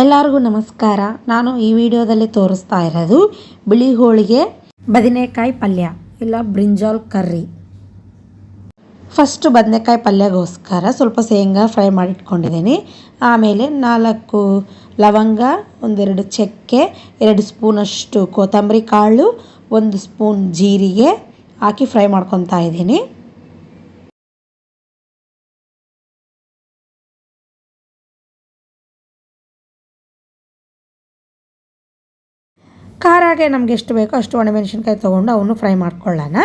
ಎಲ್ಲರಿಗೂ ನಮಸ್ಕಾರ. ನಾನು ಈ ವಿಡಿಯೋದಲ್ಲಿ ತೋರಿಸ್ತಾ ಇರೋದು ಬಿಳಿ ಹೋಳಿಗೆ, ಬದನೆಕಾಯಿ ಪಲ್ಯ, ಇಲ್ಲ ಬ್ರಿಂಜಾಲ್ ಕರ್ರಿ. ಫಸ್ಟ್ ಬದನೆಕಾಯಿ ಪಲ್ಯಗೋಸ್ಕರ ಸ್ವಲ್ಪ ಶೇಂಗಾ ಫ್ರೈ ಮಾಡಿಟ್ಕೊಂಡಿದ್ದೀನಿ. ಆಮೇಲೆ ನಾಲ್ಕು ಲವಂಗ, ಒಂದೆರಡು ಚಕ್ಕೆ, ಎರಡು ಸ್ಪೂನಷ್ಟು ಕೊತ್ತಂಬರಿ ಕಾಳು, ಒಂದು ಸ್ಪೂನ್ ಜೀರಿಗೆ ಹಾಕಿ ಫ್ರೈ ಮಾಡ್ಕೊತಾ ಇದ್ದೀನಿ. ಖಾರಾಗೆ ನಮ್ಗೆ ಎಷ್ಟು ಬೇಕೋ ಅಷ್ಟು ಒಣಮೆಣಸಿನ್ಕಾಯಿ ತೊಗೊಂಡು ಅವನು ಫ್ರೈ ಮಾಡ್ಕೊಳ್ಳೋಣ.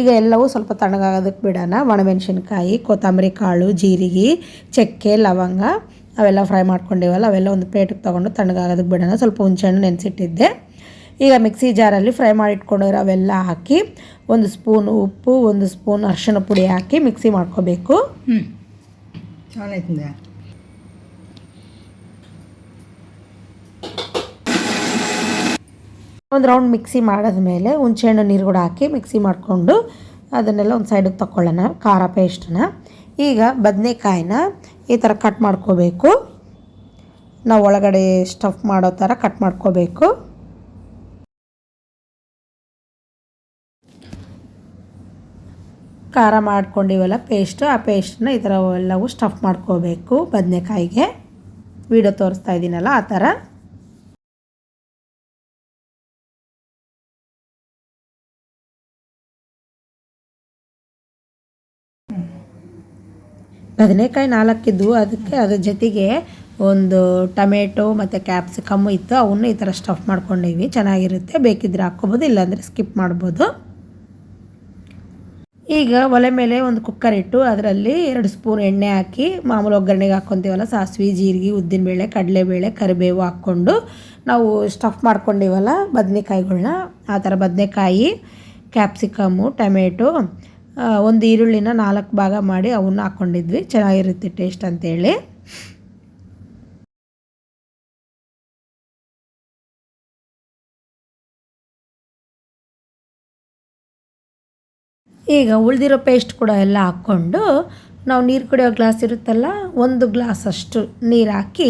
ಈಗ ಎಲ್ಲವೂ ಸ್ವಲ್ಪ ತಣ್ಣಗಾಗೋದಕ್ಕೆ ಬಿಡೋಣ. ಒಣಮೆಣಸಿನ್ಕಾಯಿ, ಕೊತ್ತಂಬರಿ, ಕಾಳು, ಜೀರಿಗೆ, ಚಕ್ಕೆ, ಲವಂಗ ಅವೆಲ್ಲ ಫ್ರೈ ಮಾಡ್ಕೊಂಡಿವಲ್ಲ, ಅವೆಲ್ಲ ಒಂದು ಪ್ಲೇಟಿಗೆ ತೊಗೊಂಡು ತಣ್ಣಗಾಗೋದಕ್ಕೆ ಬಿಡೋಣ. ಸ್ವಲ್ಪ ಹುಣಸೆಹಣ್ಣು ನೆನೆಸಿಟ್ಟಿದ್ದೆ. ಈಗ ಮಿಕ್ಸಿ ಜಾರಲ್ಲಿ ಫ್ರೈ ಮಾಡಿಟ್ಕೊಂಡಿರೋ ಅವೆಲ್ಲ ಹಾಕಿ ಒಂದು ಸ್ಪೂನ್ ಉಪ್ಪು, ಒಂದು ಸ್ಪೂನ್ ಅರ್ಶಿನ ಪುಡಿ ಹಾಕಿ ಮಿಕ್ಸಿ ಮಾಡ್ಕೋಬೇಕು. ಒಂದು ರೌಂಡ್ ಮಿಕ್ಸಿ ಮಾಡಿದ್ಮೇಲೆ ಹುಣಸೆಹಣ್ಣು ನೀರು ಕೂಡ ಹಾಕಿ ಮಿಕ್ಸಿ ಮಾಡಿಕೊಂಡು ಅದನ್ನೆಲ್ಲ ಒಂದು ಸೈಡಿಗೆ ತಗೊಳ್ಳೋಣ ಖಾರ ಪೇಸ್ಟನ್ನ ಈಗ ಬದನೆಕಾಯಿನ ಈ ಥರ ಕಟ್ ಮಾಡ್ಕೋಬೇಕು. ನಾವು ಒಳಗಡೆ ಸ್ಟಫ್ ಮಾಡೋ ಥರ ಕಟ್ ಮಾಡ್ಕೋಬೇಕು. ಖಾರ ಮಾಡ್ಕೊಂಡಿವಲ್ಲ ಪೇಸ್ಟು ಆ ಪೇಸ್ಟನ್ನ ಈ ಥರ ಎಲ್ಲವೂ ಸ್ಟಫ್ ಮಾಡ್ಕೋಬೇಕು ಬದನೆಕಾಯಿಗೆ. ವೀಡಿಯೋ ತೋರಿಸ್ತಾ ಇದ್ದೀನಲ್ಲ ಆ ಥರ ಬದನೆಕಾಯಿ ನಾಲ್ಕಿದ್ದು ಅದಕ್ಕೆ ಅದ್ರ ಜೊತೆಗೆ ಒಂದು ಟೊಮೆಟೊ ಮತ್ತು ಕ್ಯಾಪ್ಸಿಕಮ್ಮು ಇತ್ತು, ಅವನ್ನ ಈ ಥರ ಸ್ಟಫ್ ಮಾಡ್ಕೊಂಡೀವಿ. ಚೆನ್ನಾಗಿರುತ್ತೆ, ಬೇಕಿದ್ರೆ ಹಾಕ್ಕೊಬೋದು, ಇಲ್ಲಾಂದರೆ ಸ್ಕಿಪ್ ಮಾಡ್ಬೋದು. ಈಗ ಒಲೆ ಮೇಲೆ ಒಂದು ಕುಕ್ಕರ್ ಇಟ್ಟು, ಅದರಲ್ಲಿ ಎರಡು ಸ್ಪೂನ್ ಎಣ್ಣೆ ಹಾಕಿ, ಮಾಮೂಲು ಒಗ್ಗರಣೆಗೆ ಹಾಕ್ಕೊತೀವಲ್ಲ, ಸಾಸಿವೆ, ಜೀರಿಗೆ, ಉದ್ದಿನಬೇಳೆ, ಕಡಲೆಬೇಳೆ, ಕರಿಬೇವು ಹಾಕ್ಕೊಂಡು ನಾವು ಸ್ಟಫ್ ಮಾಡ್ಕೊಂಡಿವಲ್ಲ ಬದನೆಕಾಯಿಗಳನ್ನ ಆ ಥರ ಬದನೆಕಾಯಿ, ಕ್ಯಾಪ್ಸಿಕಮ್ಮು, ಟೊಮೆಟೊ ಒಂದು ಈರುಳ್ಳಿನ ನಾಲ್ಕು ಭಾಗ ಮಾಡಿ ಅವನ್ನ ಹಾಕ್ಕೊಂಡಿದ್ವಿ ಚೆನ್ನಾಗಿರುತ್ತೆ ಟೇಸ್ಟ್ ಅಂತೇಳಿ. ಈಗ ಉಳಿದಿರೋ ಪೇಸ್ಟ್ ಕೂಡ ಎಲ್ಲ ಹಾಕ್ಕೊಂಡು ನಾವು ನೀರು ಕುಡಿಯೋ ಗ್ಲಾಸ್ ಇರುತ್ತಲ್ಲ, ಒಂದು ಗ್ಲಾಸ್ ಅಷ್ಟು ನೀರು ಹಾಕಿ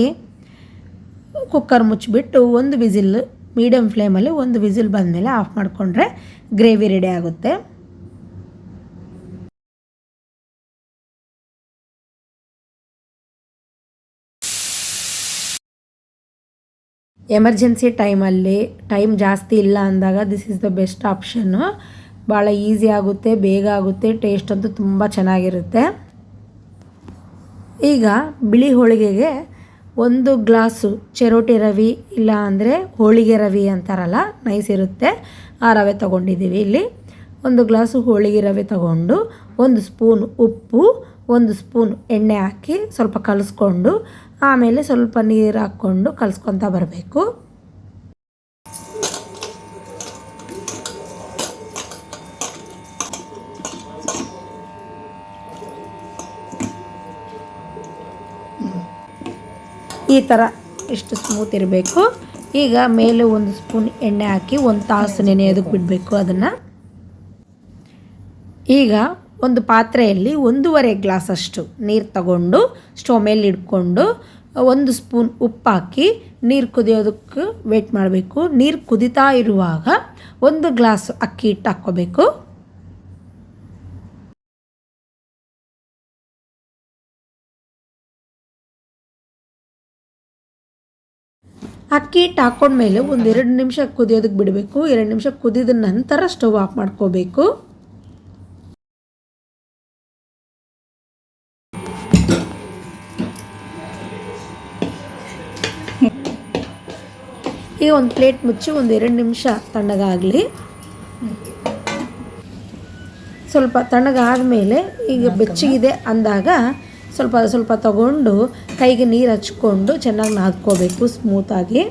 ಕುಕ್ಕರ್ ಮುಚ್ಚಿಬಿಟ್ಟು ಒಂದು ವಿಸಿಲ್ ಮೀಡಿಯಮ್ ಫ್ಲೇಮಲ್ಲಿ ಒಂದು ವಿಸಿಲ್ ಬಂದಮೇಲೆ ಆಫ್ ಮಾಡಿಕೊಂಡ್ರೆ ಗ್ರೇವಿ ರೆಡಿ ಆಗುತ್ತೆ. ಎಮರ್ಜೆನ್ಸಿ ಟೈಮಲ್ಲಿ ಟೈಮ್ ಜಾಸ್ತಿ ಇಲ್ಲ ಅಂದಾಗ this is the best option ಭಾಳ ಈಸಿ ಆಗುತ್ತೆ, ಬೇಗ ಆಗುತ್ತೆ ಟೇಸ್ಟ್ ಅಂತೂ ತುಂಬ ಚೆನ್ನಾಗಿರುತ್ತೆ. ಈಗ ಬಿಳಿ ಹೋಳಿಗೆಗೆ ಒಂದು ಗ್ಲಾಸು ಚೆರೋಟಿ ರವಿ ಇಲ್ಲ ಅಂದರೆ ಹೋಳಿಗೆ ರವಿ ಅಂತಾರಲ್ಲ ನೈಸ್ ಇರುತ್ತೆ. ಆ ರವೆ ತೊಗೊಂಡಿದ್ದೀವಿ ಇಲ್ಲಿ. ಒಂದು ಗ್ಲಾಸು ಹೋಳಿಗೆ ರವೆ ತಗೊಂಡು ಒಂದು ಸ್ಪೂನ್ ಉಪ್ಪು, ಒಂದು ಸ್ಪೂನ್ ಎಣ್ಣೆ ಹಾಕಿ ಸ್ವಲ್ಪ ಕಲಿಸ್ಕೊಂಡು ಆಮೇಲೆ ಸ್ವಲ್ಪ ನೀರು ಹಾಕ್ಕೊಂಡು ಕಲಿಸ್ಕೊತಾ ಬರಬೇಕು. ಈ ಥರ ಇಷ್ಟು ಸ್ಮೂತ್ ಇರಬೇಕು. ಈಗ ಮೇಲೆ ಒಂದು ಸ್ಪೂನ್ ಎಣ್ಣೆ ಹಾಕಿ ಒಂದು ತಾಸು ನೆನೆಯೋದಕ್ಕೆ ಬಿಡಬೇಕು ಅದನ್ನು. ಈಗ ಒಂದು ಪಾತ್ರೆಯಲ್ಲಿ ಒಂದೂವರೆ ಗ್ಲಾಸಷ್ಟು ನೀರು ತಗೊಂಡು ಸ್ಟವ್ ಮೇಲೆ ಇಟ್ಕೊಂಡು ಒಂದು ಸ್ಪೂನ್ ಉಪ್ಪು ಹಾಕಿ ನೀರು ಕುದಿಯೋದಕ್ಕೆ ವೇಟ್ ಮಾಡಬೇಕು. ನೀರು ಕುದಿತಾ ಇರುವಾಗ ಒಂದು ಗ್ಲಾಸ್ ಅಕ್ಕಿ ಹಿಟ್ಟು ಹಾಕ್ಕೋಬೇಕು. ಅಕ್ಕಿ ಹಿಟ್ಟು ಹಾಕ್ಕೊಂಡ್ಮೇಲೆ ಒಂದು ಎರಡು ನಿಮಿಷ ಕುದಿಯೋದಕ್ಕೆ ಬಿಡಬೇಕು. ಎರಡು ನಿಮಿಷ ಕುದಿದ ನಂತರ ಸ್ಟವ್ ಆಫ್ ಮಾಡ್ಕೋಬೇಕು. ಈಗ ಒಂದು ಪ್ಲೇಟ್ ಮುಚ್ಚಿ ಒಂದು ಎರಡು ನಿಮಿಷ ತಣ್ಣಗಾಗಲಿ. ಸ್ವಲ್ಪ ತಣ್ಣಗಾದಮೇಲೆ ಈಗ ಬೆಚ್ಚಗಿದೆ ಅಂದಾಗ ಸ್ವಲ್ಪ ಸ್ವಲ್ಪ ತಗೊಂಡು ಕೈಗೆ ನೀರು ಹಚ್ಕೊಂಡು ಚೆನ್ನಾಗಿ ನಾದ್ಕೋಬೇಕು ಸ್ಮೂತಾಗಿ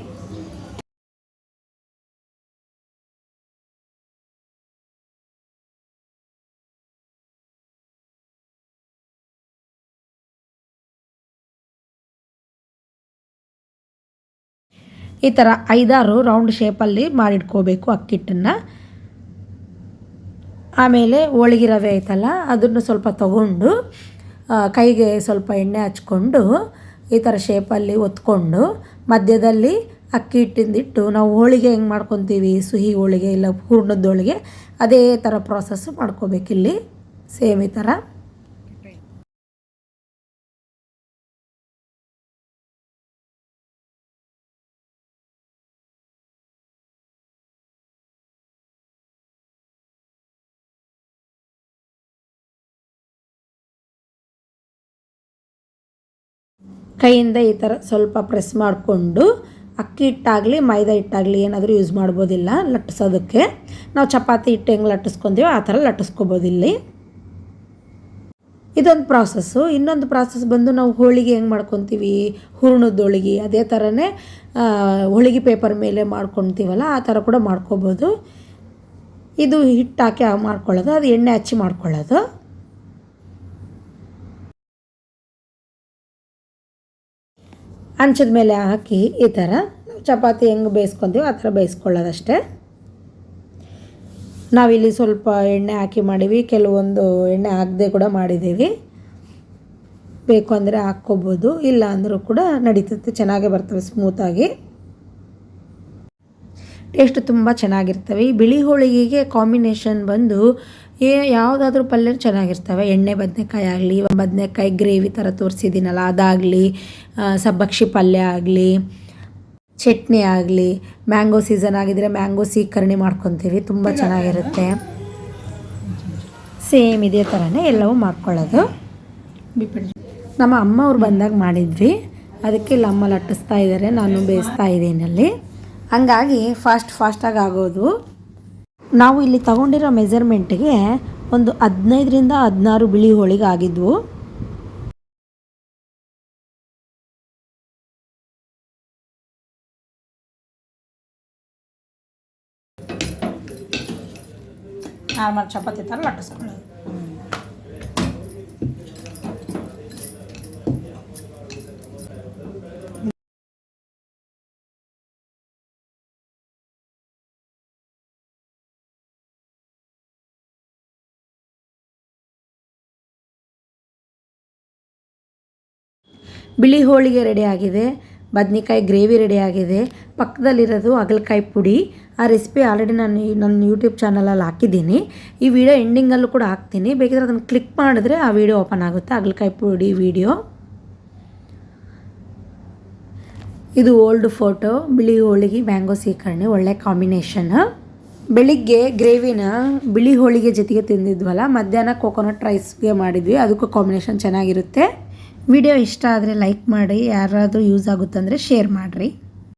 ಈ ಥರ ಐದಾರು ರೌಂಡ್ ಶೇಪಲ್ಲಿ ಮಾಡಿಟ್ಕೋಬೇಕು ಅಕ್ಕಿಟ್ಟನ್ನು. ಆಮೇಲೆ ಹೋಳಿಗೆ ರವೆ ಐತಲ್ಲ, ಅದನ್ನು ಸ್ವಲ್ಪ ತಗೊಂಡು ಕೈಗೆ ಸ್ವಲ್ಪ ಎಣ್ಣೆ ಹಚ್ಕೊಂಡು, ಈ ಥರ ಶೇಪಲ್ಲಿ ಒತ್ಕೊಂಡು, ಮಧ್ಯದಲ್ಲಿ ಅಕ್ಕಿ ಹಿಟ್ಟಿಂದಿಟ್ಟು ನಾವು ಹೋಳಿಗೆ ಹೆಂಗೆ ಮಾಡ್ಕೊತೀವಿ, ಸುಹಿ ಹೋಳಿಗೆ ಇಲ್ಲ ಹೂರ್ಣದ ಹೋಳಿಗೆ, ಅದೇ ಥರ ಪ್ರಾಸೆಸ್ಸು ಮಾಡ್ಕೋಬೇಕಿಲ್ಲಿ ಸೇಮ್ ಈ ಥರ ಕೈಯಿಂದ ಈ ಥರ ಸ್ವಲ್ಪ ಪ್ರೆಸ್ ಮಾಡಿಕೊಂಡು ಅಕ್ಕಿ ಹಿಟ್ಟಾಗಲಿ ಮೈದಾ ಹಿಟ್ಟಾಗಲಿ ಏನಾದರೂ ಯೂಸ್ ಮಾಡ್ಬೋದಿಲ್ಲ ಲಟ್ಟಿಸೋದಕ್ಕೆ. ನಾವು ಚಪಾತಿ ಹಿಟ್ಟು ಹೆಂಗೆ ಲಟ್ಟಿಸ್ಕೊತೀವೋ ಆ ಥರ ಲಟ್ಟಿಸ್ಕೊಬೋದು ಇಲ್ಲಿ. ಇದೊಂದು ಪ್ರಾಸೆಸ್ಸು. ಇನ್ನೊಂದು ಪ್ರಾಸೆಸ್ ಬಂದು ನಾವು ಹೋಳಿಗೆ ಹೆಂಗೆ ಮಾಡ್ಕೊತೀವಿ? ಹೂರ್ಣದ ಹೋಳಿಗೆ. ಅದೇ ಥರನೇ ಹೋಳಿಗೆ ಪೇಪರ್ ಮೇಲೆ ಮಾಡ್ಕೊತೀವಲ್ಲ, ಆ ಥರ ಕೂಡ ಮಾಡ್ಕೊಬೋದು. ಇದು ಹಿಟ್ಟು ಹಾಕಿ ಮಾಡ್ಕೊಳ್ಳೋದು, ಅದು ಎಣ್ಣೆ ಹಚ್ಚಿ ಮಾಡ್ಕೊಳ್ಳೋದು. ಹಂಚದ ಮೇಲೆ ಹಾಕಿ ಈ ಥರ ನಾವು ಚಪಾತಿ ಹೆಂಗೆ ಬೇಯಿಸ್ಕೊತೀವೋ ಆ ಥರ ಬೇಯಿಸ್ಕೊಳ್ಳೋದಷ್ಟೇ. ನಾವಿಲ್ಲಿ ಸ್ವಲ್ಪ ಎಣ್ಣೆ ಹಾಕಿ ಮಾಡೀವಿ ಕೆಲವೊಂದು ಎಣ್ಣೆ ಹಾಕದೆ ಕೂಡ ಮಾಡಿದ್ದೀವಿ. ಬೇಕು ಅಂದರೆ ಹಾಕ್ಕೋಬೋದು, ಇಲ್ಲ ಅಂದರೂ ಕೂಡ ನಡೀತದೆ ಚೆನ್ನಾಗೇ ಬರ್ತವೆ ಸ್ಮೂತಾಗಿ ಟೇಸ್ಟ್ ತುಂಬ ಚೆನ್ನಾಗಿರ್ತವೆ. ಈ ಬಿಳಿ ಹೋಳಿಗೆಗೆ ಕಾಂಬಿನೇಷನ್ ಬಂದು ಏ, ಯಾವುದಾದ್ರೂ ಪಲ್ಯ ಚೆನ್ನಾಗಿರ್ತವೆ. ಎಣ್ಣೆ, ಬದನೆಕಾಯಿ ಆಗಲಿ ಬದನೆಕಾಯಿ ಗ್ರೇವಿ ಥರ ತೋರಿಸಿದ್ದೀನಲ್ಲ, ಅದಾಗಲಿ ಸಬ್ಬಕ್ಷಿ ಪಲ್ಯ ಆಗಲಿ, ಚಟ್ನಿ ಆಗಲಿ, ಮ್ಯಾಂಗೋ ಸೀಸನ್ ಆಗಿದ್ದರೆ ಮ್ಯಾಂಗೋ ಸೀಕರಣೆ ಮಾಡ್ಕೊತೀವಿ. ತುಂಬ ಚೆನ್ನಾಗಿರುತ್ತೆ. ಸೇಮ್ ಇದೇ ಥರನೇ ಎಲ್ಲವೂ ಮಾಡ್ಕೊಳ್ಳೋದು. ನಮ್ಮ ಅಮ್ಮ ಅವ್ರು ಬಂದಾಗ ಮಾಡಿದ್ವಿ. ಅದಕ್ಕೆ ಇಲ್ಲಿ ಅಮ್ಮ ಲಟ್ಟಿಸ್ತಾ ಇದ್ದಾರೆ ನಾನು ಬೇಯಿಸ್ತಾ ಇದ್ದೀನಲ್ಲಿ ಹಂಗಾಗಿ ಫಾಸ್ಟ್ ಫಾಸ್ಟಾಗಿ ಆಗೋದು. ನಾವು ಇಲ್ಲಿ ತಗೊಂಡಿರೋ ಮೆಜರ್ಮೆಂಟ್ಗೆ ಒಂದು ಹದಿನೈದರಿಂದ ಹದಿನಾರು ಬಿಳಿ ಹೋಳಿಗೆ ಆಗಿದ್ವು ನಾರ್ಮಲ್ ಚಪಾತಿ ಥರ ಲಟ್ಟಿಸ್ಕೊಳ್ಳೋದು ಬಿಳಿ ಹೋಳಿಗೆ ರೆಡಿ ಆಗಿದೆ, ಬದ್ನಿಕಾಯಿ ಗ್ರೇವಿ ರೆಡಿ ಆಗಿದೆ. ಪಕ್ಕದಲ್ಲಿರೋದು ಹಾಗಲಕಾಯಿ ಪುಡಿ. ಆ ರೆಸಿಪಿ ಆಲ್ರೆಡಿ ನಾನು ನನ್ನ ಯೂಟ್ಯೂಬ್ ಚಾನಲಲ್ಲಿ ಹಾಕಿದ್ದೀನಿ. ಈ ವಿಡಿಯೋ ಎಂಡಿಂಗಲ್ಲೂ ಕೂಡ ಹಾಕ್ತೀನಿ. ಬೇಕಿದ್ರೆ ಅದನ್ನು ಕ್ಲಿಕ್ ಮಾಡಿದ್ರೆ ಆ ವಿಡಿಯೋ ಓಪನ್ ಆಗುತ್ತೆ. ಹಾಗಲಕಾಯಿ ಪುಡಿ ವಿಡಿಯೋ. ಇದು ಓಲ್ಡ್ ಫೋಟೋ. ಬಿಳಿ ಹೋಳಿಗೆ, ಮ್ಯಾಂಗೋ ಸೀಕರಣೆ, ಒಳ್ಳೆ ಕಾಂಬಿನೇಷನ್. ಬೆಳಿಗ್ಗೆ ಗ್ರೇವಿನ ಬಿಳಿ ಹೋಳಿಗೆ ಜೊತೆಗೆ ತಿಂದಿದ್ವಲ್ಲ, ಮಧ್ಯಾಹ್ನ ಕೋಕೋನಟ್ ರೈಸ್ಗೆ ಮಾಡಿದ್ವಿ. ಅದಕ್ಕೂ ಕಾಂಬಿನೇಷನ್ ಚೆನ್ನಾಗಿರುತ್ತೆ. ವಿಡಿಯೋ ಇಷ್ಟ ಆದರೆ ಲೈಕ್ ಮಾಡಿ ಯಾರಾದರೂ ಯೂಸ್ ಆಗುತ್ತಂದರೆ ಶೇರ್ ಮಾಡಿರಿ.